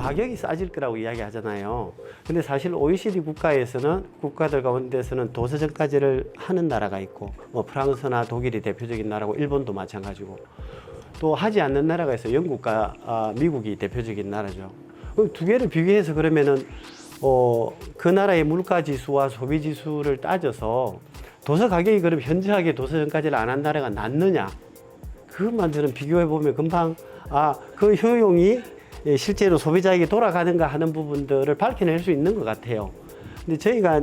가격이 싸질 거라고 이야기하잖아요. 근데 사실 OECD 국가에서는 국가들 가운데서는 도서정가제를 하는 나라가 있고 뭐 프랑스나 독일이 대표적인 나라고 일본도 마찬가지고 또 하지 않는 나라가 있어요. 영국과 아, 미국이 대표적인 나라죠. 그럼 두 개를 비교해서 그러면은 어, 그 나라의 물가 지수와 소비 지수를 따져서 도서 가격이 그럼 현저하게 도서정가제를 안 한 나라가 낫느냐? 그것만 저는 비교해 보면 금방 아 그 효용이 예, 실제로 소비자에게 돌아가는가 하는 부분들을 밝혀낼 수 있는 것 같아요. 근데 저희가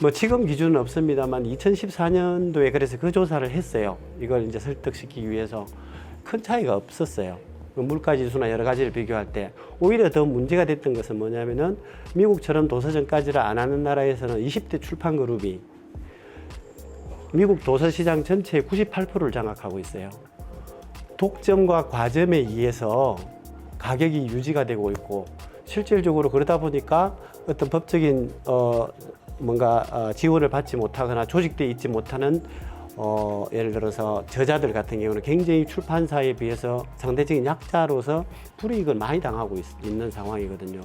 뭐 지금 기준은 없습니다만 2014년도에 그래서 그 조사를 했어요. 이걸 이제 설득시키기 위해서 큰 차이가 없었어요. 그 물가 지수나 여러 가지를 비교할 때 오히려 더 문제가 됐던 것은 뭐냐면은 미국처럼 도서정가제를 안 하는 나라에서는 20대 출판 그룹이 미국 도서 시장 전체의 98%를 장악하고 있어요. 독점과 과점에 의해서 가격이 유지가 되고 있고 실질적으로 그러다 보니까 어떤 법적인 어 뭔가 어, 지원을 받지 못하거나 조직돼 있지 못하는 어 예를 들어서 저자들 같은 경우는 굉장히 출판사에 비해서 상대적인 약자로서 불이익을 많이 당하고 있, 있는 상황이거든요.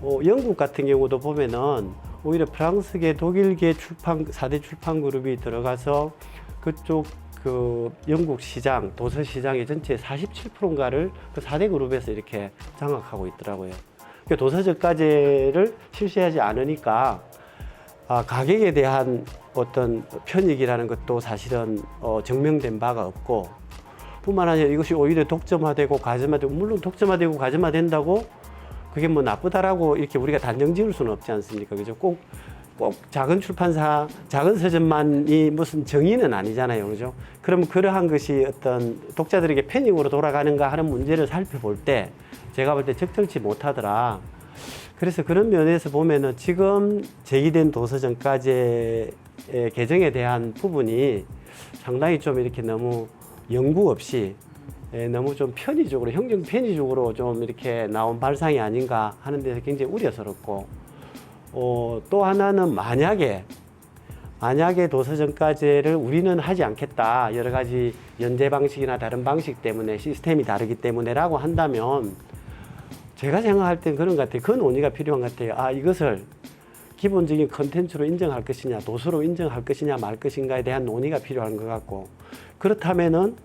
어, 영국 같은 경우도 보면은 오히려 프랑스계, 독일계 출판 사대 출판 그룹이 들어가서 그쪽 그 영국 시장, 도서 시장의 전체 47%인가를 그 4대 그룹에서 이렇게 장악하고 있더라고요. 그 도서 적가제를 실시하지 않으니까 아, 가격에 대한 어떤 편익이라는 것도 사실은 어, 증명된 바가 없고 뿐만 아니라 이것이 오히려 독점화되고 과점화되고 물론 독점화되고 과점화된다고 그게 뭐 나쁘다라고 이렇게 우리가 단정 지을 수는 없지 않습니까? 그죠? 꼭, 꼭 작은 출판사, 작은 서점만이 무슨 정의는 아니잖아요. 그죠? 그러면 그러한 것이 어떤 독자들에게 편익으로 돌아가는가 하는 문제를 살펴볼 때 제가 볼 때 적절치 못하더라. 그래서 그런 면에서 보면은 지금 제기된 도서정가제 개정에 대한 부분이 상당히 좀 이렇게 너무 연구 없이 예, 너무 좀 편의적으로 행정 편의적으로 좀 이렇게 나온 발상이 아닌가 하는 데서 굉장히 우려스럽고 어, 또 하나는 만약에 만약에 도서정가제를 우리는 하지 않겠다 여러 가지 연재 방식이나 다른 방식 때문에 시스템이 다르기 때문에라고 한다면 제가 생각할 땐 그런 것 같아요. 그 논의가 필요한 것 같아요. 아 이것을 기본적인 컨텐츠로 인정할 것이냐 도서로 인정할 것이냐 말 것인가에 대한 논의가 필요한 것 같고 그렇다면은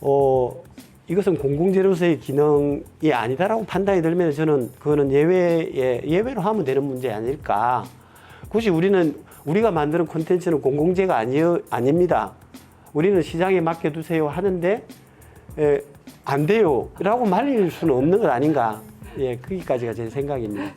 어 이것은 공공재료서의 기능이 아니다라고 판단이 들면 저는 그거는 예외에 예외로 하면 되는 문제 아닐까. 굳이 우리는 우리가 만드는 콘텐츠는 공공재가 아니 아닙니다. 우리는 시장에 맡겨두세요 하는데 에, 안 돼요라고 말릴 수는 없는 것 아닌가. 예, 거기까지가 제 생각입니다.